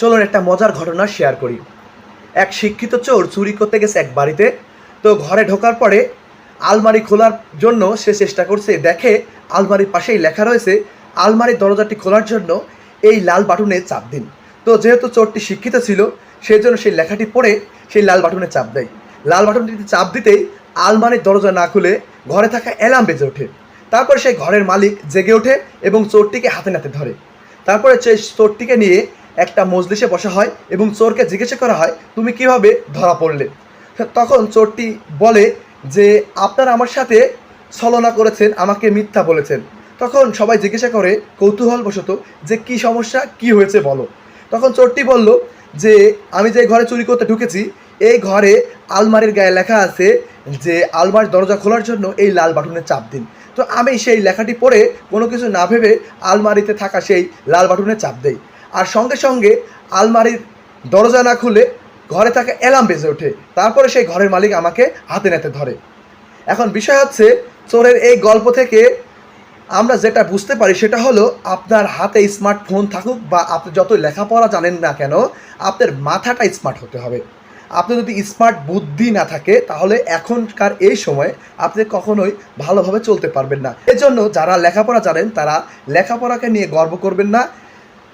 চলুন একটা মজার ঘটনা শেয়ার করি। এক শিক্ষিত চোর চুরি করতে গেছে এক বাড়িতে। তো ঘরে ঢোকার পরে আলমারি খোলার জন্য সে চেষ্টা করছে। দেখে আলমারির পাশেই লেখা রয়েছে, আলমারির দরজাটি খোলার জন্য এই লাল বাটনে চাপ দিন। তো যেহেতু চোরটি শিক্ষিত ছিল সেই জন্য সেই লেখাটি পড়ে সেই লাল বাটনে চাপ দেয়। লাল বাটনটিতে চাপ দিতেই আলমারির দরজা না খুলে ঘরে থাকা অ্যালার্ম বেজে ওঠে। তারপরে সেই ঘরের মালিক জেগে ওঠে এবং চোরটিকে হাতে নাতে ধরে। তারপরে সেই চোরটিকে নিয়ে একটা মজলিসে বসা হয় এবং চোরকে জিজ্ঞাসা করা হয়, তুমি কীভাবে ধরা পড়লে? তখন চোরটি বলে যে, আপনারা আমার সাথে ছলনা করেছেন, আমাকে মিথ্যা বলেছেন। তখন সবাই জিজ্ঞাসা করে, কৌতূহলবশত যে কি সমস্যা, কি হয়েছে বলো? তখন চোরটি বলল যে, আমি যে ঘরে চুরি করতে ঢুকেছি, এই ঘরে আলমারির গায়ে লেখা আছে যে, আলমারির দরজা খোলার জন্য এই লাল বাটনে চাপ দিন। তো আমি সেই লেখাটি পড়ে কোনো কিছু না ভেবে আলমারিতে থাকা সেই লাল বাটনে চাপ দেই। আর সঙ্গে সঙ্গে আলমারির দরজা না খুলে ঘরে থাকা অ্যালার্ম বেজে ওঠে। তারপরে সেই ঘরের মালিক আমাকে হাতে নাতে ধরে। এখন বিষয় হচ্ছে, চোরের এই গল্প থেকে আমরা যেটা বুঝতে পারি সেটা হলো, আপনার হাতে স্মার্টফোন থাকুক বা আপনি যত লেখাপড়া জানেন না কেন, আপনার মাথাটা স্মার্ট হতে হবে। আপনি যদি স্মার্ট বুদ্ধি না থাকে, তাহলে এখনকার এই সময়ে আপনি কখনোই ভালোভাবে চলতে পারবেন না। এজন্য যারা লেখাপড়া জানেন, তারা লেখাপড়াকে নিয়ে গর্ব করবেন না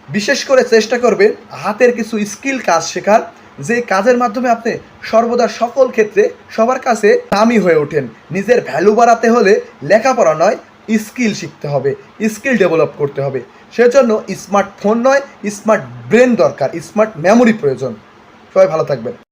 বিশেষ করে চেষ্টা করবেন হাতের কিছু স্কিল কাজ শেখার, যে কাজের মাধ্যমে আপনি সর্বদা সকল ক্ষেত্রে সবার কাছে দামি হয়ে ওঠেন। নিজের ভ্যালু বাড়াতে হলে লেখাপড়া নয় স্কিল শিখতে হবে স্কিল ডেভেলপ করতে হবে। সেজন্য স্মার্টফোন নয় স্মার্ট ব্রেন দরকার স্মার্ট মেমোরি প্রয়োজন। সবাই ভালো থাকবেন।